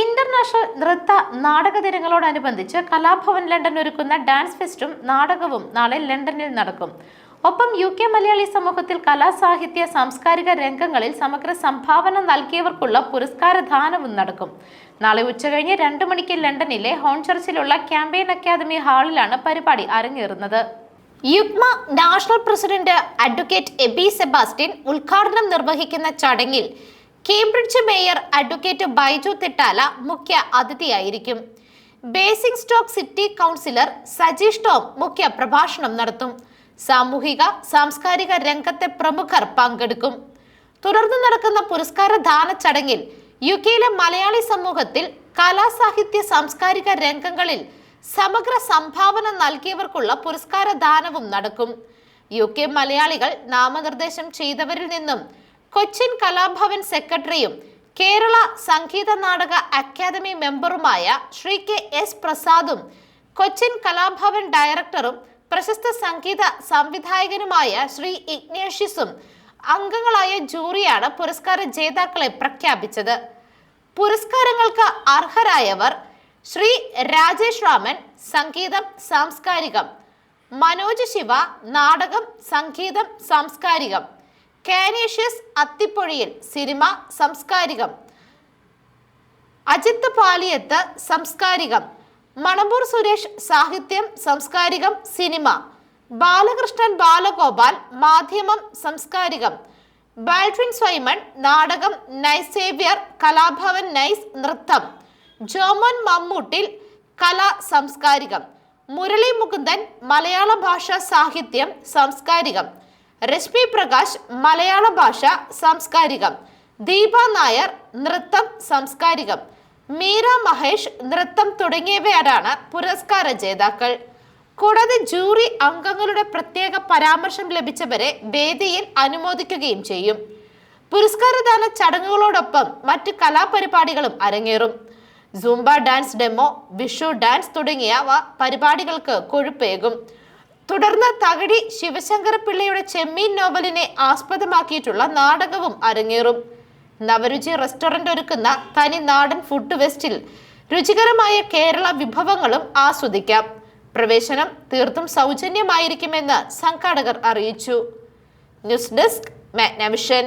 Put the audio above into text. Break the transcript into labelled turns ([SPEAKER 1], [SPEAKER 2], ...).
[SPEAKER 1] International നൃത്ത നാടക ദിനങ്ങളോടനുബന്ധിച്ച് കലാഭവൻ ലണ്ടൻ ഒരുക്കുന്ന ഡാൻസ് ഫെസ്റ്റും നാടകവും നാളെ ലണ്ടനിൽ നടക്കും. ഒപ്പം യു കെ മലയാളി സമൂഹത്തിൽ കലാസാഹിത്യ സാംസ്കാരിക രംഗങ്ങളിൽ സമഗ്ര സംഭാവന നൽകിയവർക്കുള്ള പുരസ്കാരദാനവും നടക്കും. നാളെ ഉച്ചകഴിഞ്ഞ് രണ്ട് മണിക്ക് ലണ്ടനിലെ ഹോൺചർച്ചിലുള്ള ക്യാമ്പയിൻ അക്കാദമി ഹാളിലാണ് പരിപാടി അരങ്ങേറുന്നത്. Yugma national president advocate Aby Sebastian ഉദ്ഘാടനം നിർവഹിക്കുന്ന ചടങ്ങിൽ Cambridge mayor advocate Baiju Thittala മുഖ്യ അതിഥിയായിരിക്കും. Basingstoke city councillor Sajeesh Tom മുഖ്യ പ്രഭാഷണം നടത്തും. സാമൂഹിക സാംസ്കാരിക രംഗത്തെ പ്രമുഖർ പങ്കെടുക്കും. തുടർന്ന് നടക്കുന്ന പുരസ്കാര ദാന ചടങ്ങിൽ യു കെയിലെ മലയാളി സമൂഹത്തിൽ കലാസാഹിത്യ സാംസ്കാരിക രംഗങ്ങളിൽ സമഗ്ര സംഭാവന നൽകിയവർക്കുള്ള പുരസ്കാര ദാനവും നടക്കും. യു കെ മലയാളികൾ നാമനിർദ്ദേശം ചെയ്തവരിൽ നിന്നും കൊച്ചിൻ കലാഭവൻ സെക്രട്ടറിയും കേരള സംഗീത നാടക അക്കാദമി മെമ്പറുമായ ശ്രീ കെ എസ് പ്രസാദും കൊച്ചിൻ കലാഭവൻ ഡയറക്ടറും പ്രശസ്ത സംഗീത സംവിധായകനുമായ ശ്രീ ഇഗ്നേഷ്യസും അംഗങ്ങളായ ജൂറിയാണ് പുരസ്കാര ജേതാക്കളെ പ്രഖ്യാപിച്ചത്. പുരസ്കാരങ്ങൾക്ക് അർഹരായവർ ശ്രീ രാജേഷ് രാമൻ സംഗീതം സാംസ്കാരികം. മനോജ് ശിവ നാടകം സംഗീതം സാംസ്കാരികം. കാനേഷ്യസ് അത്തിപ്പൊഴിയിൽ സിനിമ സംസ്കാരികം. അജിത്ത് പാലിയത്ത് സംസ്കാരികം. മണമ്പൂർ സുരേഷ് സാഹിത്യം സംസ്കാരികം സിനിമ. ബാലകൃഷ്ണൻ ബാലഗോപാൽ മാധ്യമം സംസ്കാരികം. ബാൽട്രിൻ സ്വൈമൺ നാടകം നൈസ് സേവ്യർ കലാഭവൻ നൈസ് നൃത്തം. ജോമോൻ മമ്മൂട്ടിൽ കലാ സംസ്കാരികം. മുരളി മുകുന്ദൻ മലയാള ഭാഷാ സാഹിത്യം സംസ്കാരികം. രശ്മി പ്രകാശ് മലയാള ഭാഷ സാംസ്കാരികം. ദീപ നായർ നൃത്തം സാംസ്കാരികം. മീര മഹേഷ് നൃത്തം തുടങ്ങിയവരാണ് പുരസ്കാര ജേതാക്കൾ. കൂടാതെ ജൂറി അംഗങ്ങളുടെ പ്രത്യേക പരാമർശം ലഭിച്ചവരെ വേദിയിൽ അനുമോദിക്കുകയും ചെയ്യും. പുരസ്കാരദാന ചടങ്ങുകളോടൊപ്പം മറ്റ് കലാപരിപാടികളും അരങ്ങേറും. Zumba dance demo Vishu dance തുടങ്ങിയവ പരിപാടികൾക്ക് കൊഴുപ്പേകും. തുടർന്ന് തകഴി ശിവശങ്കർ പിള്ളയുടെ ചെമ്മീൻ നോവലിനെ ആസ്പദമാക്കിയിട്ടുള്ള നാടകവും അരങ്ങേറും. നവരുചി റെസ്റ്റോറന്റ് ഒരുക്കുന്ന തനി നാടൻ ഫുഡ് വെസ്റ്റിൽ രുചികരമായ കേരള വിഭവങ്ങളും ആസ്വദിക്കാം. പ്രവേശനം തീർത്തും സൗജന്യമായിരിക്കുമെന്ന് സംഘാടകർ അറിയിച്ചു. News desk Magnavision.